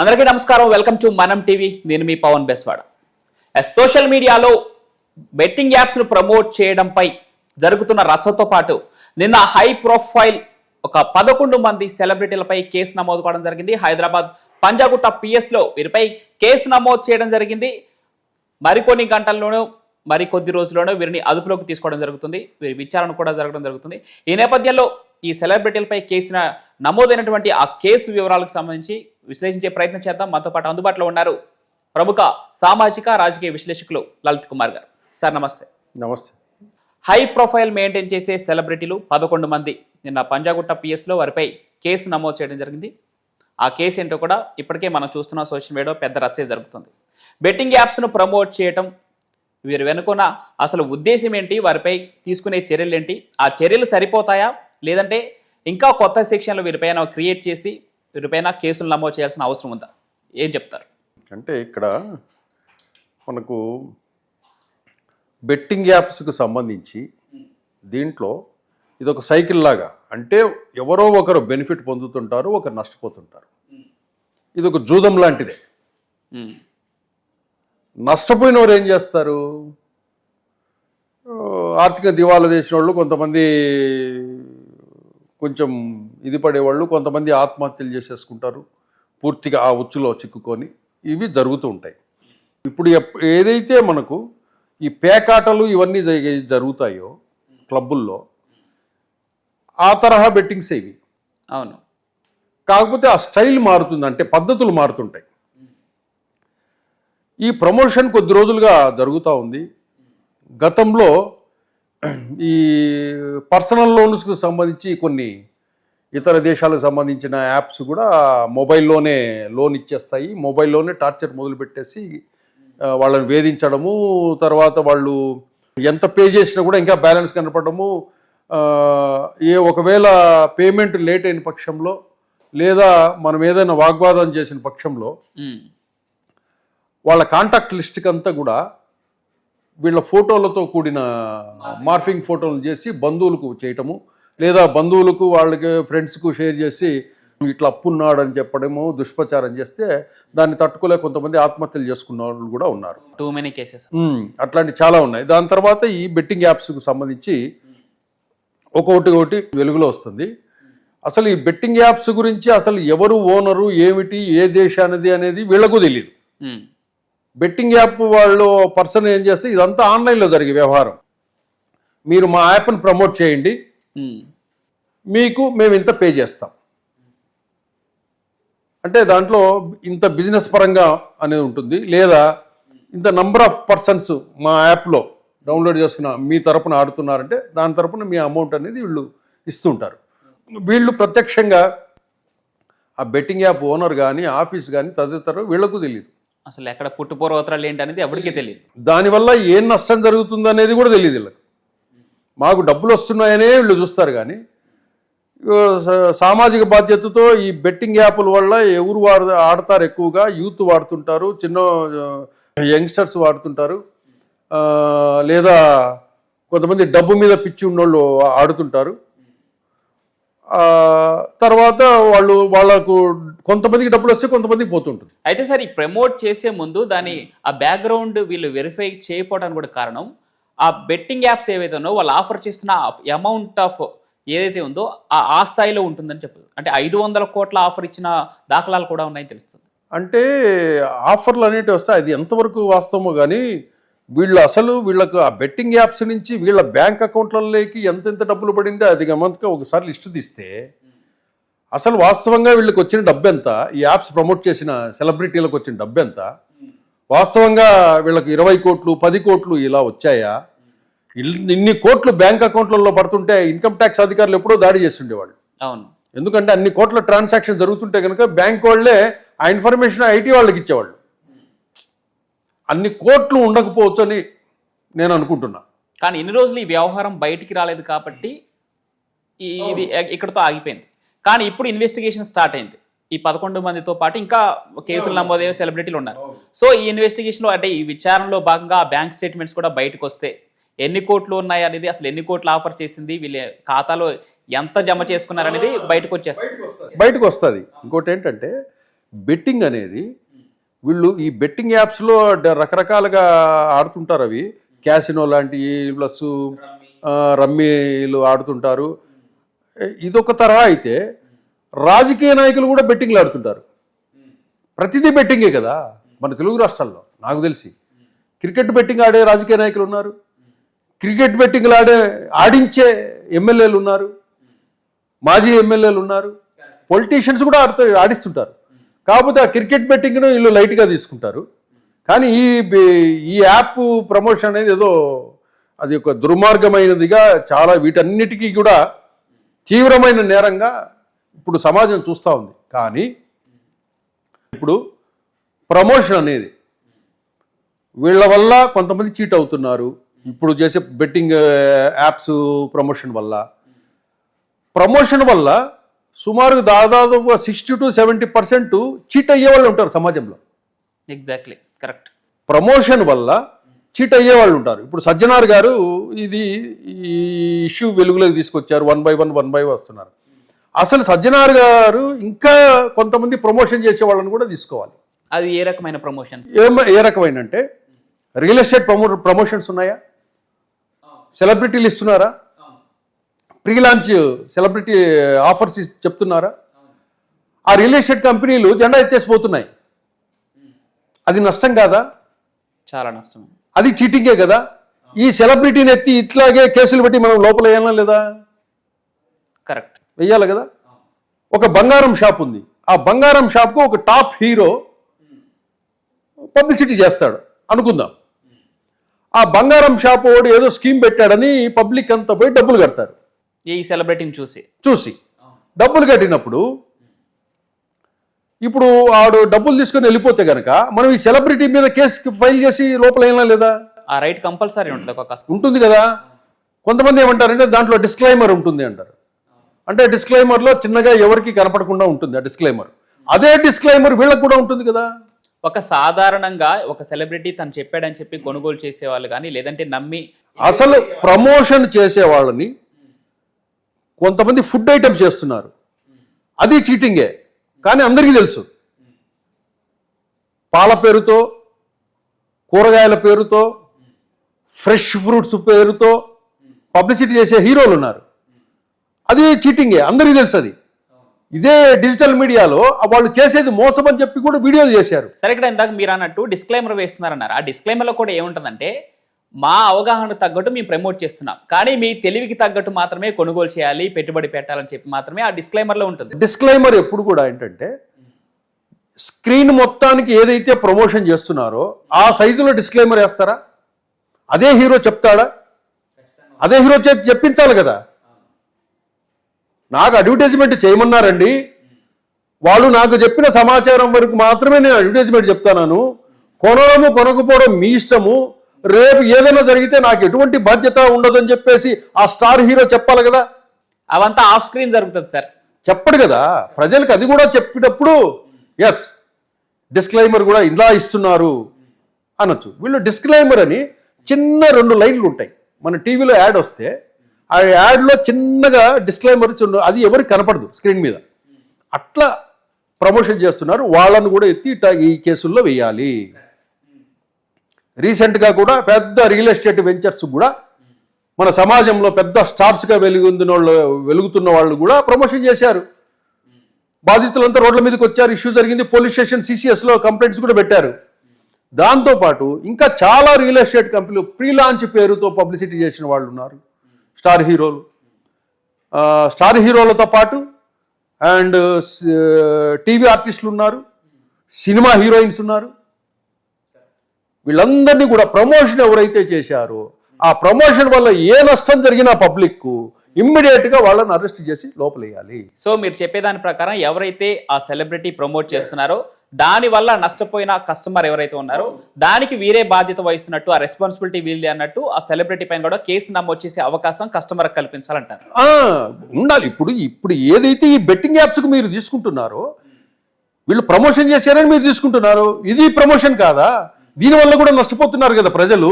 అందరికీ నమస్కారం. Welcome to మనం టీవీ నేను మీ పవన్ బెస్వాడ. సోషల్ మీడియాలో బెట్టింగ్ యాప్స్ను ప్రమోట్ చేయడంపై జరుగుతున్న రచ్చతో పాటు నిన్న హై ప్రొఫైల్ ఒక పదకొండు మంది సెలబ్రిటీలపై కేసు నమోదు కావడం జరిగింది. హైదరాబాద్ పంజాగుట్ట పిఎస్లో వీరిపై కేసు నమోదు చేయడం జరిగింది. మరికొన్ని గంటల్లోనూ మరి కొద్ది రోజుల్లోనూ వీరిని అదుపులోకి తీసుకోవడం జరుగుతుంది. వీరి విచారణ కూడా జరగడం జరుగుతుంది. ఈ నేపథ్యంలో ఈ సెలబ్రిటీలపై కేసిన నమోదైనటువంటి ఆ కేసు వివరాలకు సంబంధించి విశ్లేషించే ప్రయత్నం చేద్దాం. మనతో పాటు అందుబాటులో ఉన్నారు ప్రముఖ సామాజిక రాజకీయ విశ్లేషకులు లలిత్ కుమార్ గారు. సార్ నమస్తే. నమస్తే. హై ప్రొఫైల్ మెయింటైన్ చేసే సెలబ్రిటీలు పదకొండు మంది. నిన్న పంజాగుట్ట పిఎస్లో వారిపై కేసు నమోదు చేయడం జరిగింది. ఆ కేసు ఏంటో కూడా ఇప్పటికే మనం చూస్తున్న సోషల్ మీడియాలో పెద్ద రచ్చే జరుగుతుంది. బెట్టింగ్ యాప్స్ను ప్రమోట్ చేయటం వీరు వెనుకున్న అసలు ఉద్దేశం ఏంటి? వారిపై తీసుకునే చర్యలు ఏంటి? ఆ చర్యలు సరిపోతాయా? లేదంటే ఇంకా కొత్త సెక్షన్లు వీరిపైన క్రియేట్ చేసి వీరిపైన కేసులు నమోదు చేయాల్సిన అవసరం ఉందా? ఏం చెప్తారు? అంటే ఇక్కడ మనకు బెట్టింగ్ యాప్స్కి సంబంధించి దీంట్లో ఇది ఒక సైకిల్ లాగా అంటే ఎవరో ఒకరు బెనిఫిట్ పొందుతుంటారు ఒకరు నష్టపోతుంటారు. ఇది ఒక జూదం లాంటిదే. నష్టపోయిన వారు ఏం చేస్తారు? ఆర్థిక దివాలా చేసిన వాళ్ళు కొంతమంది కొంచెం ఇది పడేవాళ్ళు కొంతమంది ఆత్మహత్యలు చేసేసుకుంటారు. పూర్తిగా ఆ ఉచ్చులో చిక్కుకొని ఇవి జరుగుతూ ఉంటాయి. ఇప్పుడు ఏదైతే మనకు ఈ పేకాటలు ఇవన్నీ జరి- జరుగుతాయో క్లబ్బుల్లో ఆ తరహా బెట్టింగ్స్ ఇవి అవును. కాకపోతే ఆ స్టైల్ మారుతుంది అంటే పద్ధతులు మారుతుంటాయి. ఈ ప్రమోషన్ కొద్ది రోజులుగా జరుగుతూ ఉంది. గతంలో ఈ పర్సనల్ లోన్స్కు సంబంధించి కొన్ని ఇతర దేశాలకు సంబంధించిన యాప్స్ కూడా మొబైల్లోనే లోన్ ఇచ్చేస్తాయి. మొబైల్లోనే టార్చర్ మొదలుపెట్టేసి వాళ్ళని వేధించడము తర్వాత వాళ్ళు ఎంత పే చేసినా కూడా ఇంకా బ్యాలెన్స్ కనపడము ఏ ఒకవేళ పేమెంట్ లేట్ అయిన పక్షంలో లేదా మనం ఏదైనా వాగ్వాదం చేసిన పక్షంలో వాళ్ళ కాంటాక్ట్ లిస్ట్కి అంతా కూడా వీళ్ళ ఫోటోలతో కూడిన మార్ఫింగ్ ఫోటోలు చేసి బంధువులకు చేయటము లేదా బంధువులకు వాళ్ళకి ఫ్రెండ్స్కు షేర్ చేసి ఇట్లా అప్పున్నాడు అని చెప్పడము దుష్ప్రచారం చేస్తే దాన్ని తట్టుకోలేక కొంతమంది ఆత్మహత్యలు చేసుకున్న వాళ్ళు కూడా ఉన్నారు. టూ మెనీ కేసెస్ అట్లాంటి చాలా ఉన్నాయి. దాని తర్వాత ఈ బెట్టింగ్ యాప్స్కు సంబంధించి ఒక్కొక్కటి ఒకటి వెలుగులో వస్తుంది. అసలు ఈ బెట్టింగ్ యాప్స్ గురించి అసలు ఎవరు ఓనరు ఏమిటి ఏ దేశానిది అనేది వీళ్ళకు తెలియదు బెట్టింగ్ యాప్ వాళ్ళు పర్సన్ ఏం చేస్తే ఇదంతా ఆన్లైన్లో జరిగే వ్యవహారం. మీరు మా యాప్ని ప్రమోట్ చేయండి. మీకు మేము ఇంత పే చేస్తాం. అంటే దాంట్లో ఇంత బిజినెస్ పరంగా అనేది ఉంటుంది. లేదా ఇంత నంబర్ ఆఫ్ పర్సన్స్ మా యాప్లో డౌన్లోడ్ చేసుకున్న మీ తరపున ఆడుతున్నారంటే దాని తరపున మీ అమౌంట్ అనేది వీళ్ళు ఇస్తుంటారు. వీళ్ళు ప్రత్యక్షంగా ఆ బెట్టింగ్ యాప్ ఓనర్ కానీ ఆఫీస్ కానీ తదితర వీళ్ళకు తెలియదు అసలు ఎక్కడ పుట్టుపోరవతరాలు ఏంటి అనేది ఎవరికీ తెలియదు. దానివల్ల ఏం నష్టం జరుగుతుంది అనేది కూడా తెలియదు వీళ్ళకి. మాకు డబ్బులు వస్తున్నాయనే వీళ్ళు చూస్తారు కానీ సామాజిక బాధ్యతతో ఈ బెట్టింగ్ యాప్ల వల్ల ఎవరు వాడు ఆడతారు ఎక్కువగా యూత్ వాడుతుంటారు చిన్న యంగ్స్టర్స్ వాడుతుంటారు లేదా కొంతమంది డబ్బు మీద పిచ్చి ఉన్నోళ్ళు ఆడుతుంటారు. తర్వాత వాళ్ళు వాళ్ళకు కొంతమందికి డబ్బులు వస్తే కొంతమందికి పోతుంటుంది. అయితే సార్ ఈ ప్రమోట్ చేసే ముందు దాని ఆ బ్యాక్గ్రౌండ్ వీళ్ళు వెరిఫై చేయకపోవడానికి కూడా కారణం ఆ బెట్టింగ్ యాప్స్ ఏవైతే ఉన్నాయో వాళ్ళు ఆఫర్ చేస్తున్న అమౌంట్ ఆఫ్ ఏదైతే ఉందో ఆ ఆ స్థాయిలో ఉంటుందని చెప్పదు అంటే ఐదు వందల కోట్ల ఆఫర్ ఇచ్చిన దాఖలాలు కూడా ఉన్నాయని తెలుస్తుంది. అంటే ఆఫర్లు అనేటివి వస్తాయి. అది ఎంతవరకు వాస్తవమో కానీ వీళ్ళు అసలు వీళ్ళకు ఆ బెట్టింగ్ యాప్స్ నుంచి వీళ్ళ బ్యాంక్ అకౌంట్లలోకి ఎంతెంత డబ్బులు పడిందో అది గమనిక ఒకసారి లిస్టు తీస్తే. అసలు వాస్తవంగా వీళ్ళకి వచ్చిన డబ్బు ఎంత? ఈ యాప్స్ ప్రమోట్ చేసిన సెలబ్రిటీలకు వచ్చిన డబ్బు ఎంత? వాస్తవంగా వీళ్ళకి ఇరవై కోట్లు పది కోట్లు ఇలా వచ్చాయా? ఇన్ని కోట్లు బ్యాంక్ అకౌంట్లలో పడుతుంటే ఇన్కమ్ ట్యాక్స్ అధికారులు ఎప్పుడో దాడి చేస్తుండేవాళ్ళు. అవును. ఎందుకంటే అన్ని కోట్ల ట్రాన్సాక్షన్ జరుగుతుంటే కనుక బ్యాంక్ వాళ్ళే ఆ ఇన్ఫర్మేషన్ ఐటీ వాళ్ళకి ఇచ్చేవాళ్ళు. అన్ని కోట్లు ఉండకపోవచ్చు అని నేను అనుకుంటున్నా. కానీ ఇన్ని రోజులు ఈ వ్యవహారం బయటికి రాలేదు కాబట్టి ఈ ఇది ఇక్కడతో ఆగిపోయింది. కానీ ఇప్పుడు ఇన్వెస్టిగేషన్ స్టార్ట్ అయింది. ఈ పదకొండు మందితో పాటు ఇంకా కేసులు నమోదయ్యే సెలబ్రిటీలు ఉన్నారు. సో ఈ ఇన్వెస్టిగేషన్లో అంటే ఈ విచారణలో భాగంగా బ్యాంక్ స్టేట్మెంట్స్ కూడా బయటకు వస్తే ఎన్ని కోట్లు ఉన్నాయి అనేది అసలు ఎన్ని కోట్లు ఆఫర్ చేసింది వీళ్ళ ఖాతాలో ఎంత జమ చేసుకున్నారు అనేది బయటకు వచ్చేస్తుంది. బయటకు వస్తుంది. ఇంకోటి ఏంటంటే బెట్టింగ్ అనేది వీళ్ళు ఈ బెట్టింగ్ యాప్స్లో రకరకాలుగా ఆడుతుంటారు అవి. క్యాసినో లాంటివి ప్లస్ రమ్మీలు ఆడుతుంటారు. ఇదొక తరహా అయితే రాజకీయ నాయకులు కూడా బెట్టింగ్లు ఆడుతుంటారు. ప్రతిదీ బెట్టింగే కదా. మన తెలుగు రాష్ట్రాల్లో నాకు తెలిసి. క్రికెట్ బెట్టింగ్ ఆడే రాజకీయ నాయకులు ఉన్నారు. క్రికెట్ బెట్టింగ్లు ఆడే ఆడించే ఎమ్మెల్యేలు ఉన్నారు. మాజీ ఎమ్మెల్యేలు ఉన్నారు. పొలిటీషియన్స్ కూడా ఆడుతారు ఆడిస్తుంటారు. కాకపోతే ఆ క్రికెట్ బెట్టింగ్ను వీళ్ళు లైట్గా తీసుకుంటారు. కానీ ఈ ఈ యాప్ ప్రమోషన్ అనేది ఏదో అది ఒక దుర్మార్గమైనదిగా చాలా వీటన్నిటికీ కూడా తీవ్రమైన నేరంగా ఇప్పుడు సమాజం చూస్తూ ఉంది. కానీ ఇప్పుడు ప్రమోషన్ అనేది వీళ్ళ వల్ల కొంతమంది చీట్ అవుతున్నారు. ఇప్పుడు చేసే బెట్టింగ్ యాప్స్ ప్రమోషన్ వల్ల. ప్రమోషన్ వల్ల సుమారు దాదాపు sixty to seventy percent cheat అయ్యే వాళ్ళు ఉంటారు సమాజంలో. ఎగ్జాక్ట్లీ కరెక్ట్ ప్రమోషన్ వల్ల చీట్ అయ్యే వాళ్ళు ఉంటారు. ఇప్పుడు సజ్జనార్ గారు ఇది ఈ ఇష్యూ వెలుగులోకి తీసుకొచ్చారు. One by one one by వస్తున్నారు. అసలు సజ్జనార్ గారు ఇంకా కొంతమంది ప్రమోషన్ చేసే వాళ్ళని కూడా తీసుకోవాలి. అది ఏ రకమైన ప్రమోషన్స్ ఏం ఏ రకమైన అంటే రియల్ ఎస్టేట్ ప్రమో ప్రమోషన్స్ ఉన్నాయా సెలబ్రిటీలు ఇస్తున్నారా? ప్రీ లాంచ్ సెలబ్రిటీ ఆఫర్స్ చెప్తున్నారా? ఆ రియల్ ఎస్టేట్ కంపెనీలు జెండా ఎత్తేసిపోతున్నాయి. అది నష్టం కాదా? చాలా నష్టం. అది చీటింగే కదా. ఈ సెలబ్రిటీని ఎత్తి ఇట్లాగే కేసులు పెట్టి మనం లోపల వేయాలా లేదా? కరెక్ట్. వెయ్యాలి కదా? ఒక బంగారం షాప్ ఉంది. ఆ బంగారం షాప్కు ఒక టాప్ హీరో పబ్లిసిటీ చేస్తాడు. అనుకుందాం. ఆ బంగారం షాప్ వాడు ఏదో స్కీమ్ పెట్టాడని పబ్లిక్ అంతా పోయి డబ్బులు కడతారు. ఈ సెలబ్రిటీని చూసి. చూసి. డబ్బులు కట్టినప్పుడు ఇప్పుడు ఆడు డబ్బులు తీసుకొని వెళ్ళిపోతే గనక మనం ఈ సెలబ్రిటీ మీద కేసు ఫైల్ చేసి లోపల ఏనా లేదా? ఆ రైట్ కంపల్సరీ ఉంటుంది ఒక ఉంటుంది కదా. కొంతమంది ఏమంటారంటే దాంట్లో డిస్క్లైమర్ ఉంటుంది అంటారు. అంటే డిస్క్లైమర్లో చిన్నగా ఎవరికి కనపడకుండా ఉంటుంది ఆ డిస్క్లైమర్. అదే డిస్క్లైమర్ వీళ్ళకి కూడా ఉంటుంది కదా. ఒక సాధారణంగా ఒక సెలబ్రిటీ తను చెప్పాడని చెప్పి కొనుగోలు చేసేవాళ్ళు కానీ లేదంటే నమ్మి అసలు ప్రమోషన్ చేసే వాళ్ళని కొంతమంది ఫుడ్ ఐటమ్స్ చేస్తున్నారు. అది చీటింగే. కానీ అందరికీ తెలుసు. పాల పేరుతో కూరగాయల పేరుతో ఫ్రెష్ ఫ్రూట్స్ పేరుతో పబ్లిసిటీ చేసే హీరోలు ఉన్నారు. అది చీటింగే. అందరికీ తెలుసు అది. ఇదే డిజిటల్ మీడియాలో వాళ్ళు చేసేది మోసం అని చెప్పి కూడా వీడియోలు చేశారు. సరే ఇక్కడ ఇందాక మీరు అన్నట్టు డిస్క్లైమర్ వేస్తున్నారన్నారు. ఆ డిస్క్లైమర్లో లో కూడా ఏముంటుందంటే మా అవగాహన తగ్గట్టు మేము ప్రమోట్ చేస్తున్నాం. కానీ మీ తెలివికి తగ్గట్టు మాత్రమే కొనుగోలు చేయాలి పెట్టుబడి పెట్టాలని చెప్పి మాత్రమే ఆ డిస్క్లైమర్లో ఉంటుంది. డిస్క్లైమర్ ఎప్పుడు కూడా ఏంటంటే స్క్రీన్ మొత్తానికి ఏదైతే ప్రమోషన్ చేస్తున్నారో ఆ సైజులో డిస్క్లైమర్ వేస్తారా? అదే హీరో చెప్తాడా? అదే హీరో చేతి చెప్పించాలి కదా. నాకు అడ్వర్టైజ్మెంట్ చేయమన్నారండి. వాళ్ళు నాకు చెప్పిన సమాచారం వరకు మాత్రమే నేను అడ్వర్టైజ్మెంట్ చెప్తాను. కొనడము కొనకపోవడం మీ ఇష్టము. రేపు ఏదైనా జరిగితే నాకు ఎటువంటి బాధ్యత ఉండదని చెప్పేసి ఆ స్టార్ హీరో చెప్పాలి కదా? అవంతా ఆఫ్ స్క్రీన్ జరుగుతుంది సార్. చెప్పడు కదా. ప్రజలకు అది కూడా చెప్పేటప్పుడు ఎస్ డిస్క్లైమర్ కూడా ఇలా ఇస్తున్నారు అనొచ్చు. వీళ్ళు డిస్క్లైమర్ అని చిన్న రెండు లైన్లు ఉంటాయి. మన టీవీలో యాడ్ వస్తే ఆ యాడ్లో చిన్నగా డిస్క్లైమర్ అది ఎవరికి కనపడదు స్క్రీన్ మీద. అట్లా ప్రమోషన్ చేస్తున్నారు. వాళ్ళను కూడా ఎత్తి ఈ కేసుల్లో వేయాలి. రీసెంట్గా కూడా పెద్ద రియల్ ఎస్టేట్ వెంచర్స్ కూడా మన సమాజంలో పెద్ద స్టార్స్గా వెలుగుందిన వాళ్ళు వెలుగుతున్న వాళ్ళు కూడా ప్రమోషన్ చేశారు. బాధితులంతా రోడ్ల మీదకి వచ్చారు. ఇష్యూ జరిగింది. పోలీస్ స్టేషన్ సిసిఎస్లో కంప్లైంట్స్ కూడా పెట్టారు. దాంతోపాటు ఇంకా చాలా రియల్ ఎస్టేట్ కంపెనీలు ప్రీ లాంచ్ పేరుతో పబ్లిసిటీ చేసిన వాళ్ళు ఉన్నారు. స్టార్ హీరోలు స్టార్ హీరోలతో పాటు అండ్ uh, టీవీ ఆర్టిస్టులు ఉన్నారు. సినిమా హీరోయిన్స్ ఉన్నారు. వీళ్ళందరినీ కూడా ప్రమోషన్ ఎవరైతే చేశారో ఆ ప్రమోషన్ వల్ల ఏ నష్టం జరిగినా పబ్లిక్ ఇమ్మీడియట్గా వాళ్ళని అరెస్ట్ చేసి లోపలేయాలి. సో మీరు చెప్పేదాని ప్రకారం ఎవరైతే ఆ సెలబ్రిటీ ప్రమోట్ చేస్తున్నారో దాని వల్ల నష్టపోయిన కస్టమర్ ఎవరైతే ఉన్నారో దానికి వీరే బాధ్యత వహిస్తున్నట్టు ఆ రెస్పాన్సిబిలిటీ వీళ్ళది అన్నట్టు ఆ సెలబ్రిటీ పైన కూడా కేసు నమోదు చేసే అవకాశం కస్టమర్ కల్పించాలంటారు. ఉండాలి. ఇప్పుడు ఇప్పుడు ఏదైతే ఈ బెట్టింగ్ యాప్స్కి మీరు తీసుకుంటున్నారో వీళ్ళు ప్రమోషన్ చేశారని మీరు తీసుకుంటున్నారు. ఇది ప్రమోషన్ కాదా? దీనివల్ల కూడా నష్టపోతున్నారు కదా ప్రజలు.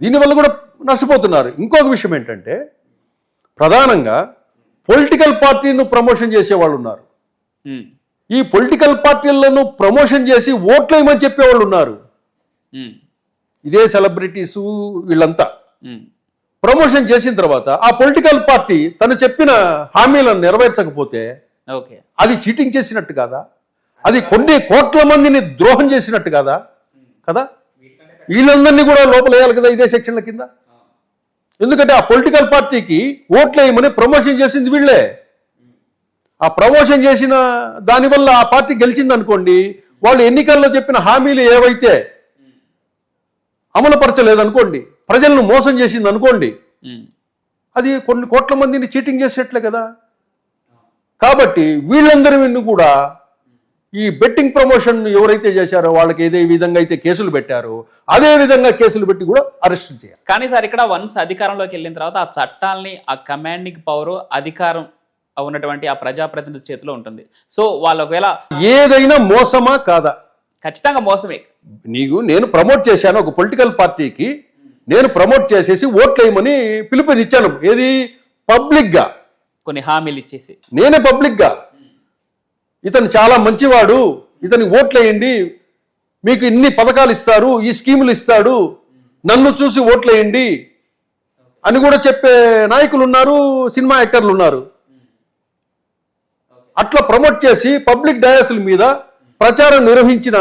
దీనివల్ల కూడా నష్టపోతున్నారు. ఇంకొక విషయం ఏంటంటే ప్రధానంగా పొలిటికల్ పార్టీను ప్రమోషన్ చేసే వాళ్ళు ఉన్నారు. ఈ పొలిటికల్ పార్టీలను ప్రమోషన్ చేసి ఓట్లేయమని చెప్పేవాళ్ళు ఉన్నారు. ఇదే సెలబ్రిటీసు వీళ్ళంతా. ప్రమోషన్ చేసిన తర్వాత ఆ పొలిటికల్ పార్టీ తను చెప్పిన హామీలను నెరవేర్చకపోతే ఓకే. అది చీటింగ్ చేసినట్టు కాదా? అది కొన్ని కోట్ల మందిని ద్రోహం చేసినట్టు కాదా? కదా? వీళ్ళందరినీ కూడా లోపలేయాలి కదా ఇదే సెక్షన్ల కింద? ఎందుకంటే ఆ పొలిటికల్ పార్టీకి ఓట్లు వేయమని ప్రమోషన్ చేసింది వీళ్ళే. ఆ ప్రమోషన్ చేసిన దానివల్ల ఆ పార్టీ గెలిచింది అనుకోండి వాళ్ళు ఎన్నికల్లో చెప్పిన హామీలు ఏవైతే అమలుపరచలేదనుకోండి ప్రజలను మోసం చేసింది అనుకోండి అది కొన్ని కోట్ల మందిని చీటింగ్ చేసేట్లే కదా. కాబట్టి వీళ్ళందరిని కూడా ఈ బెట్టింగ్ ప్రమోషన్ ఎవరైతే చేశారో వాళ్ళకి ఏదే విధంగా అయితే కేసులు పెట్టారో అదే విధంగా కేసులు పెట్టి కూడా అరెస్ట్ చేయాలి. కానీ సార్ ఇక్కడ వన్స్ అధికారంలోకి వెళ్ళిన తర్వాత ఆ చట్టాల్ని ఆ కమాండింగ్ పవర్ అధికారం ఉన్నటువంటి ఆ ప్రజాప్రతినిధి చేతిలో ఉంటుంది. సో వాళ్ళు ఒకవేళ ఏదైనా మోసమా కాదా? ఖచ్చితంగా మోసమే. నీకు నేను ప్రమోట్ చేశాను ఒక పొలిటికల్ పార్టీకి నేను ప్రమోట్ చేసేసి ఓట్లు వేయమని పిలుపునిచ్చాను. ఏది? పబ్లిక్గా కొన్ని హామీలు ఇచ్చేసి. నేనే పబ్లిక్గా ఇతను చాలా మంచివాడు ఇతని ఓట్లేయండి మీకు ఇన్ని పథకాలు ఇస్తారు ఈ స్కీములు ఇస్తాడు నన్ను చూసి ఓట్లేయండి అని కూడా చెప్పే నాయకులు ఉన్నారు సినిమా యాక్టర్లు ఉన్నారు. అట్లా ప్రమోట్ చేసి పబ్లిక్ డయాసుల మీద ప్రచారం నిర్వహించిన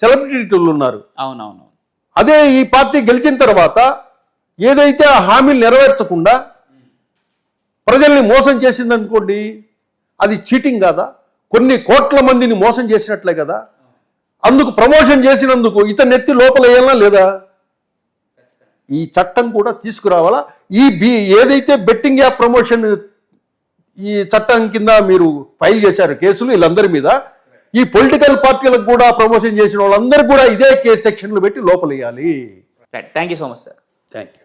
సెలబ్రిటీలు ఉన్నారు. అవునవును. అదే ఈ పార్టీ గెలిచిన తర్వాత ఏదైతే ఆ హామీలు నెరవేర్చకుండా ప్రజల్ని మోసం చేసిందనుకోండి అది చీటింగ్ కాదా? కొన్ని కోట్ల మందిని మోసం చేసినట్లే కదా? అందుకు ప్రమోషన్ చేసినందుకు ఇతను ఎత్తి లోపల వేయాలా లేదా? ఈ చట్టం కూడా తీసుకురావాలా? ఈ బి ఏదైతే బెట్టింగ్ యాప్ ప్రమోషన్ ఈ చట్టం కింద మీరు ఫైల్ చేశారు కేసులు వీళ్ళందరి మీద ఈ పొలిటికల్ పార్టీలకు కూడా ప్రమోషన్ చేసిన వాళ్ళందరూ కూడా ఇదే కేసు సెక్షన్లు పెట్టి లోపలేయాలి. Thank you so much sir thank you